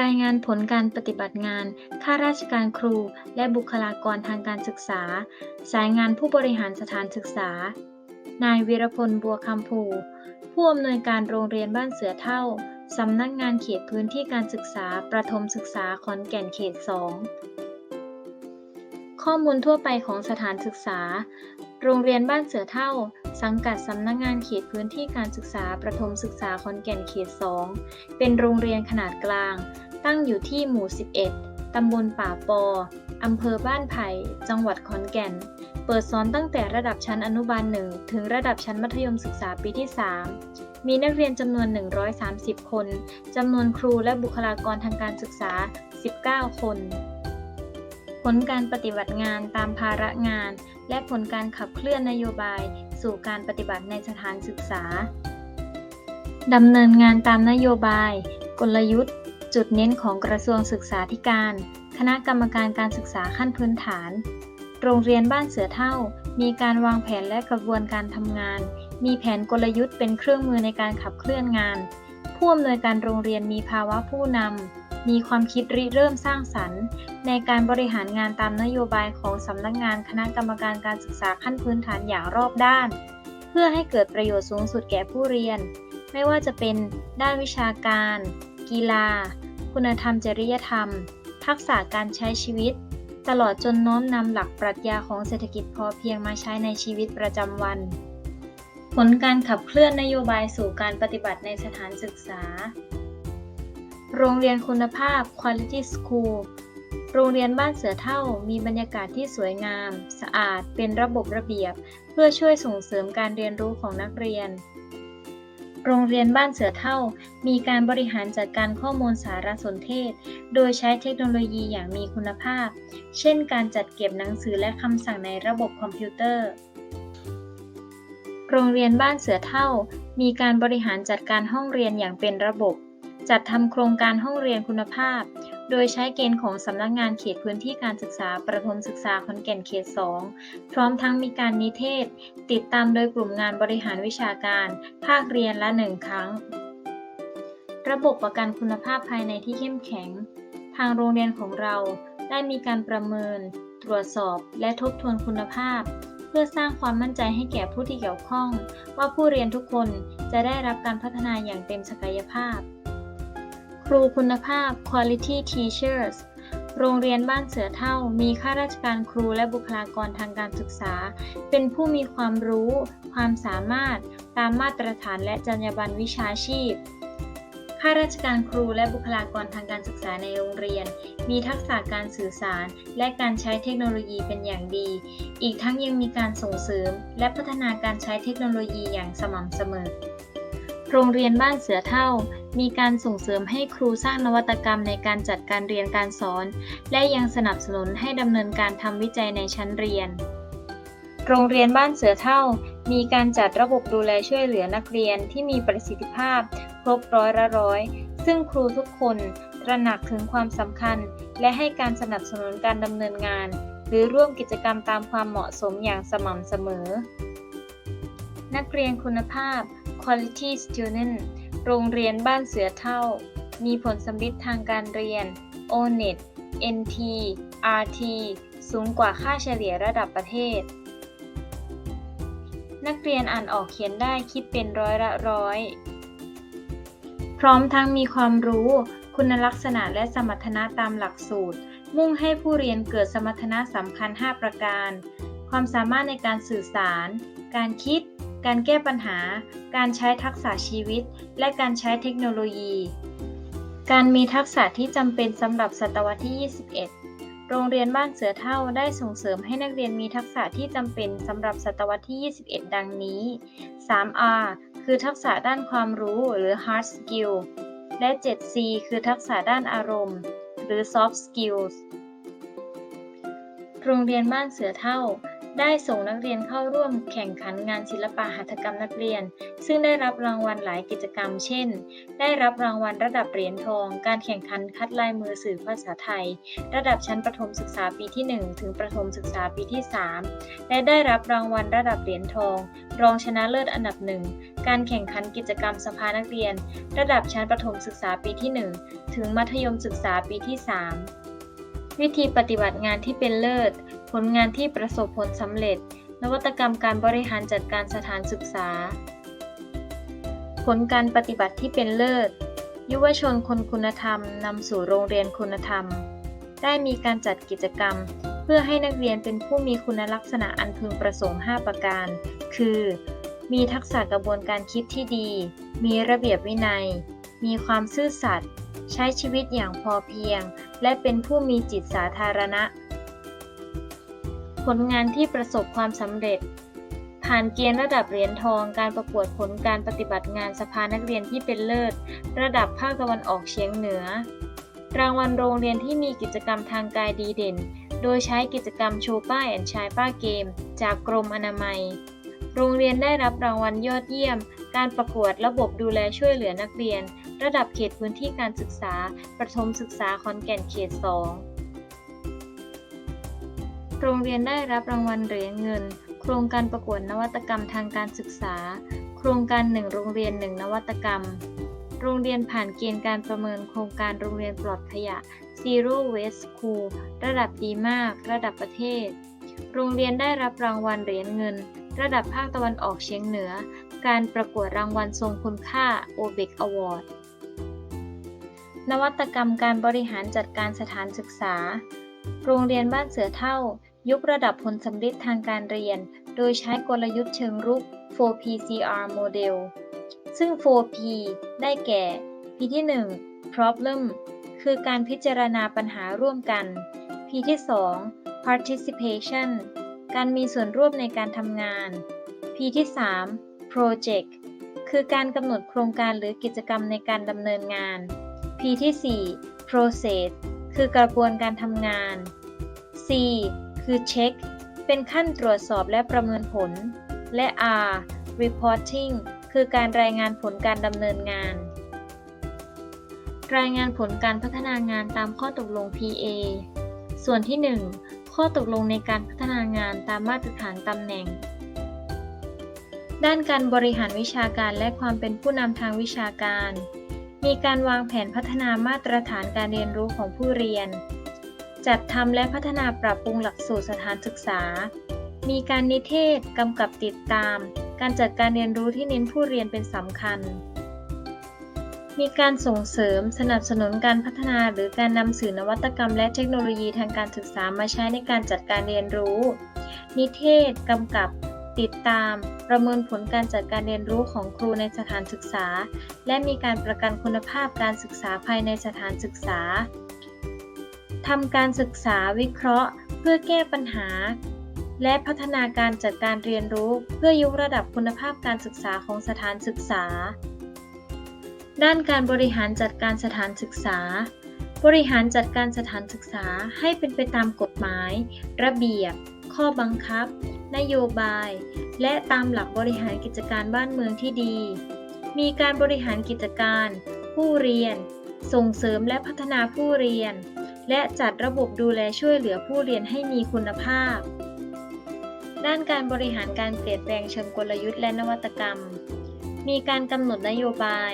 รายงานผลการปฏิบัติงาน ข้าราชการครู และบุคลากรทางการศึกษา สายงานผู้บริหารสถานศึกษา นายวีรพล บัวคำภู ผู้อำนวยการโรงเรียนบ้านเสือเท่า สำนักงานเขตพื้นที่การศึกษา ประถมศึกษาขอนแก่นเขต 2 ข้อมูลทั่วไปของสถานศึกษา โรงเรียนบ้านเสือเท่า สังกัดสำนักงานเขตพื้นที่การศึกษาประถมศึกษาขอนแก่นเขต 2 เป็นโรงเรียนขนาดกลาง ตั้งอยู่ที่หมู่ 11 ตำบลป่าปอ อำเภอบ้านไผ่ จังหวัดขอนแก่น เปิดสอนตั้งแต่ระดับชั้นอนุบาล 1 ถึงระดับชั้นมัธยมศึกษาปีที่ 3มีนักเรียนจำนวน 130 คน จำนวนครูและบุคลากรทางการศึกษา 19 คน ผลการปฏิบัติงานตามภาระงาน และผลการขับเคลื่อนนโยบาย สู่การปฏิบัติในสถานศึกษาดำเนินงานตามนโยบาย กลยุทธ์ จุดเน้นของกระทรวงศึกษาธิการ คณะกรรมการการศึกษาขั้นพื้นฐาน โรงเรียนบ้านเสือเท่า มีการวางแผนและกระบวนการทำงาน มีแผนกลยุทธ์เป็นเครื่องมือในการขับเคลื่อนงาน ผู้อำนวยการโรงเรียนมีภาวะผู้นำ มีความคิดริเริ่มสร้างสรรค์ ในการบริหารงานตามนโยบายของสำนักงานคณะกรรมการการศึกษาขั้นพื้นฐานอย่างรอบด้าน เพื่อให้เกิดประโยชน์สูงสุดแก่ผู้เรียน ไม่ว่าจะเป็นด้านวิชาการ กีฬา คุณธรรมจริยธรรม ทักษะการใช้ชีวิต ตลอดจนน้อมนำหลักปรัชญาของเศรษฐกิจพอเพียงมาใช้ในชีวิตประจำวัน ผลการขับเคลื่อนนโยบายสู่การปฏิบัติในสถานศึกษา โรงเรียนคุณภาพ Quality School โรงเรียนบ้านเสือเท่ามีบรรยากาศที่สวยงาม สะอาด เป็นระบบระเบียบ เพื่อช่วยส่งเสริมการเรียนรู้ของนักเรียน โรงเรียนบ้านเสือเท่า มีการบริหารจัดการข้อมูลสารสนเทศ โดยใช้เทคโนโลยีอย่างมีคุณภาพ เช่น การจัดเก็บหนังสือและคำสั่งในระบบคอมพิวเตอร์ โรงเรียนบ้านเสือเท่า มีการบริหารจัดการห้องเรียนอย่างเป็นระบบ จัดทำโครงการห้องเรียนคุณภาพ โดยใช้เกณฑ์ของสำนักงานเขตพื้นที่การศึกษาประถมศึกษาขอนแก่นเขต 2 พร้อมทั้งมีการนิเทศ ติดตามโดยกลุ่มงานบริหารวิชาการ ภาคเรียนละหนึ่งครั้ง ระบบประกันคุณภาพภายในที่เข้มแข็ง ทางโรงเรียนของเราได้มีการประเมิน ตรวจสอบ และทบทวนคุณภาพ เพื่อสร้างความมั่นใจให้แก่ผู้ที่เกี่ยวข้อง ว่าผู้เรียนทุกคนจะได้รับการพัฒนาอย่างเต็มศักยภาพ ครูคุณภาพ Quality Teachers โรงเรียนบ้านเสือเท่า มีข้าราชการครูและบุคลากรทางการศึกษา เป็นผู้มีความรู้ ความสามารถ ตามมาตรฐานและจรรยาบรรณวิชาชีพ ข้าราชการครูและบุคลากรทางการศึกษาในโรงเรียน มีทักษะการสื่อสาร และการใช้เทคโนโลยีเป็นอย่างดี อีกทั้งยังมีการส่งเสริม และพัฒนาการใช้เทคโนโลยีอย่างสม่ำเสมอ โรงเรียนบ้านเสือเท่า มีการส่งเสริมให้ครูสร้างนวัตกรรมในการจัดการเรียนการสอน และยังสนับสนุนให้ดำเนินการทำวิจัยในชั้นเรียน โรงเรียนบ้านเสือเท่า มีการจัดระบบดูแลช่วยเหลือนักเรียนที่มีประสิทธิภาพ ครบร้อยละร้อย ซึ่งครูทุกคนตระหนักถึงความสำคัญ และให้การสนับสนุนการดำเนินงาน หรือร่วมกิจกรรมตามความเหมาะสมอย่างสม่ำเสมอ นักเรียนคุณภาพ Quality Student โรงเรียนบ้านเสือเท่า มีผลสำลิดทางการเรียน O-NET NT RT สูงกว่าค่าเฉลี่ยระดับประเทศ นักเรียนอ่านออกเขียนได้คิดเป็นร้อยละร้อย พร้อมทั้งมีความรู้ คุณลักษณะและสมรรถนะตามหลักสูตร มุ่งให้ผู้เรียนเกิดสมรรถนะสำคัญ 5 ประการ ความสามารถในการสื่อสาร การคิด การแก้ปัญหา การใช้ทักษะชีวิต และการใช้เทคโนโลยี การมีทักษะที่จำเป็นสำหรับศตวรรษที่ 21 โรงเรียนบ้านเสือเท่าได้ส่งเสริมให้นักเรียนมีทักษะที่จำเป็นสำหรับศตวรรษที่ 21 ดังนี้ 3R คือทักษะด้านความรู้หรือ hard skill และ 7C คือทักษะด้านอารมณ์ หรือ soft skills โรงเรียนบ้านเสือเท่า ได้ส่งนักเรียนเข้าร่วมแข่งขันงานศิลปะหัตถกรรมนักเรียน ซึ่งได้รับรางวัลหลายกิจกรรม เช่น ได้รับรางวัลระดับเหรียญทอง การแข่งขันคัดลายมือสื่อภาษาไทย ระดับชั้นประถมศึกษาปีที่ 1 ถึงประถมศึกษาปีที่ 3 และได้รับรางวัลระดับเหรียญทอง รองชนะเลิศอันดับหนึ่งการแข่งขันกิจกรรมสภานักเรียน ระดับชั้นประถมศึกษาปีที่ 1 ถึงมัธยมศึกษาปีที่ 3 วิธีปฏิบัติงานที่เป็นเลิศ ผลงานที่ประสบผลสำเร็จ นวัตกรรมการบริหารจัดการสถานศึกษา ผลการปฏิบัติที่เป็นเลิศ ยุวชนคนคุณธรรมนำสู่โรงเรียนคุณธรรม ได้มีการจัดกิจกรรม เพื่อให้นักเรียนเป็นผู้มีคุณลักษณะอันพึงประสงค์ 5 ประการ คือ มีทักษะกระบวนการคิดที่ดี มีระเบียบวินัย มีความซื่อสัตย์ใช้ชีวิตอย่างพอเพียง และเป็นผู้มีจิตสาธารณะ ผลงานที่ประสบความสำเร็จ ผ่านเกณฑ์ระดับเหรียญทอง การประกวดผลการปฏิบัติงานสภานักเรียนที่เป็นเลิศ ระดับภาคตะวันออกเฉียงเหนือ รางวัลโรงเรียนที่มีกิจกรรมทางกายดีเด่น โดยใช้กิจกรรมโชว์ป้ายแอนชายป้าเกม จากกรมอนามัย โรงเรียนได้รับรางวัลยอดเยี่ยม การประกวดระบบดูแลช่วยเหลือนักเรียน ระดับเขตพื้นที่การศึกษา ประถมศึกษาขอนแก่นเขต 2 โรงเรียนได้รับรางวัลเหรียญเงิน โครงการประกวดนวัตกรรมทางการศึกษา โครงการ 1 โรงเรียน 1 นวัตกรรม โรงเรียนผ่านเกณฑ์การประเมินโครงการโรงเรียนปลอดขยะ Zero Waste School ระดับดีมาก ระดับประเทศ โรงเรียนได้รับรางวัลเหรียญเงิน ระดับภาคตะวันออกเฉียงเหนือ การประกวดรางวัลทรงคุณค่า OBEC Award นวัตกรรมการบริหารจัดการสถานศึกษา โรงเรียนบ้านเสือเท่า ยกระดับผลสำลิดทางการเรียน โดยใช้กลยุทธ์เชิงรุก 4PCR โมเดลซึ่ง 4P ได้แก่ P ที่ 1 problem คือการพิจารณาปัญหาร่วมกัน P ที่ 2 participation การมีส่วนร่วมในการทำงาน P ที่ 3 project คือการกำหนดโครงการหรือกิจกรรมในการดำเนินงาน P ที่ 4 process คือกระบวนการทำงาน C คือ check เป็นขั้นตรวจสอบและประเมินผล และ R reporting คือการรายงานผลการดำเนินงาน รายงานผลการพัฒนางานตามข้อตกลง PA ส่วนที่ 1 ข้อตกลงในการพัฒนางานตามมาตรฐานตำแหน่ง ด้านการบริหารวิชาการและความเป็นผู้นำทางวิชาการ มีการวางแผนพัฒนามาตรฐานการเรียนรู้ของผู้เรียน จัดทำและพัฒนาปรับปรุงหลักสูตรสถานศึกษา มีการนิเทศกำกับติดตาม การจัดการเรียนรู้ที่เน้นผู้เรียนเป็นสำคัญ มีการส่งเสริมสนับสนุนการพัฒนาหรือการนำสื่อนวัตกรรม และเทคโนโลยีทางการศึกษามาใช้ในการจัดการเรียนรู้ นิเทศกำกับติดตาม ประเมินผลการจัดการเรียนรู้ของครูในสถานศึกษา และมีการประกันคุณภาพการศึกษาภายในสถานศึกษา ทำการศึกษาวิเคราะห์ เพื่อแก้ปัญหา และพัฒนาการจัดการเรียนรู้ เพื่อยกระดับคุณภาพการศึกษาของสถานศึกษา ด้านการบริหารจัดการสถานศึกษา บริหารจัดการสถานศึกษาให้เป็นไปตามกฎหมาย ระเบียบ ข้อบังคับ นโยบาย และตามหลักบริหารกิจการบ้านเมืองที่ดี มีการบริหารกิจการ ผู้เรียน ส่งเสริมและพัฒนาผู้เรียน และจัดระบบดูแลช่วยเหลือผู้เรียนให้มีคุณภาพ ด้านการบริหารการเปลี่ยนแปลงเชิงกลยุทธ์และนวัตกรรม มีการกำหนดนโยบาย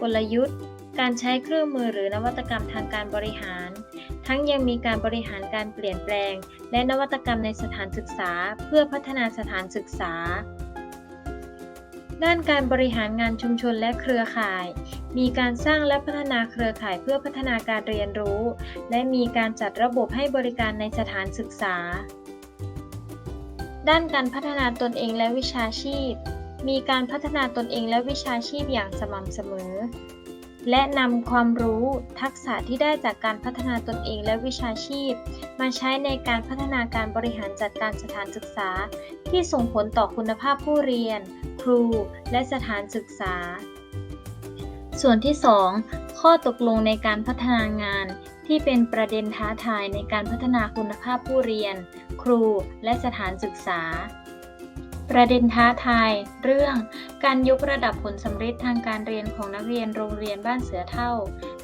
กลยุทธ์ การใช้เครื่องมือหรือนวัตกรรมทางการบริหาร ทั้งยังมีการบริหารการเปลี่ยนแปลง และนวัตกรรมในสถานศึกษา เพื่อพัฒนาสถานศึกษา ด้านการบริหารงานชุมชนและเครือข่าย มีการสร้างและพัฒนาเครือข่ายเพื่อพัฒนาการเรียนรู้ และมีการจัดระบบให้บริการในสถานศึกษา ด้านการพัฒนาตนเองและวิชาชีพ มีการพัฒนาตนเองและวิชาชีพอย่างสม่ำเสมอ และนำความรู้ทักษะที่ได้จากการพัฒนาตนเองและวิชาชีพ มาใช้ในการพัฒนาการบริหารจัดการสถานศึกษา ที่ส่งผลต่อคุณภาพผู้เรียน ครู และสถานศึกษา ส่วนที่2ขข้อตกลงในการพัฒนางานที่เป็นประเด็นท้าทายในการพัฒนาคุณภาพผู้เรียน ครู และสถานศึกษา ประเด็นท้าทาย เรื่อง การยกระดับผลสำเร็จทางการเรียนของนักเรียนโรงเรียนบ้านเสือเท่า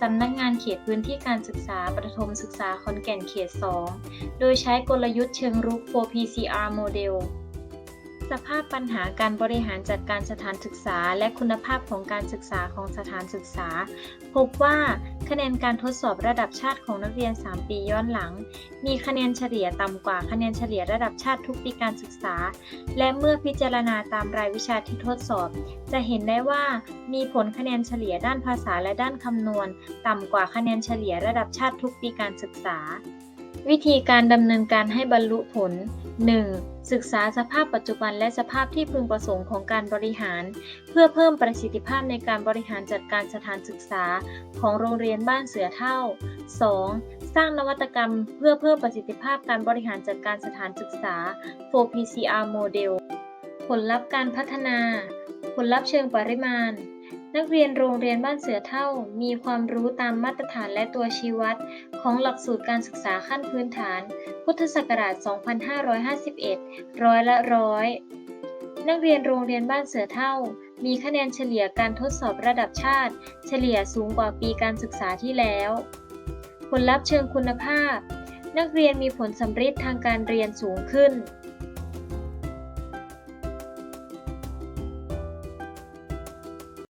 สำนักงานเขตพื้นที่การศึกษาประถมศึกษาขอนแก่นเขต 2 โดยใช้กลยุทธ์เชิงรุก 4PCR โมเดล สภาพปัญหาการบริหารจัดการสถานศึกษา และคุณภาพของการศึกษาของสถานศึกษา พบว่าคะแนนการทดสอบระดับชาติของนักเรียน 3 ปีย้อนหลัง มีคะแนนเฉลี่ยต่ำกว่าคะแนนเฉลี่ยระดับชาติทุกปีการศึกษา และเมื่อพิจารณาตามรายวิชาที่ทดสอบ จะเห็นได้ว่ามีผลคะแนนเฉลี่ยด้านภาษาและด้านคำนวณ ต่ำกว่าคะแนนเฉลี่ยระดับชาติทุกปีการศึกษา วิธีการดำเนินการให้บรรลุผล 1. ศึกษาสภาพปัจจุบันและสภาพที่พึงประสงค์ของการบริหาร เพื่อเพิ่มประสิทธิภาพในการบริหารจัดการสถานศึกษาของโรงเรียนบ้านเสือเท่า 2. สร้างนวัตกรรมเพื่อเพิ่มประสิทธิภาพการบริหารจัดการสถานศึกษา 4PCR โมเดลผลลัพธ์การพัฒนา ผลลัพธ์เชิงปริมาณ นักเรียนโรงเรียนบ้านเสือเท่า มีความรู้ตามมาตรฐานและตัวชี้วัด ของหลักสูตรการศึกษาขั้นพื้นฐาน พุทธศักราช 2551 ร้อยละร้อยนักเรียนโรงเรียนบ้านเสือเท่า มีคะแนนเฉลี่ยการทดสอบระดับชาติ เฉลี่ยสูงกว่าปีการศึกษาที่แล้ว ผลลัพธ์เชิงคุณภาพ นักเรียนมีผลสำเร็จทางการเรียนสูงขึ้น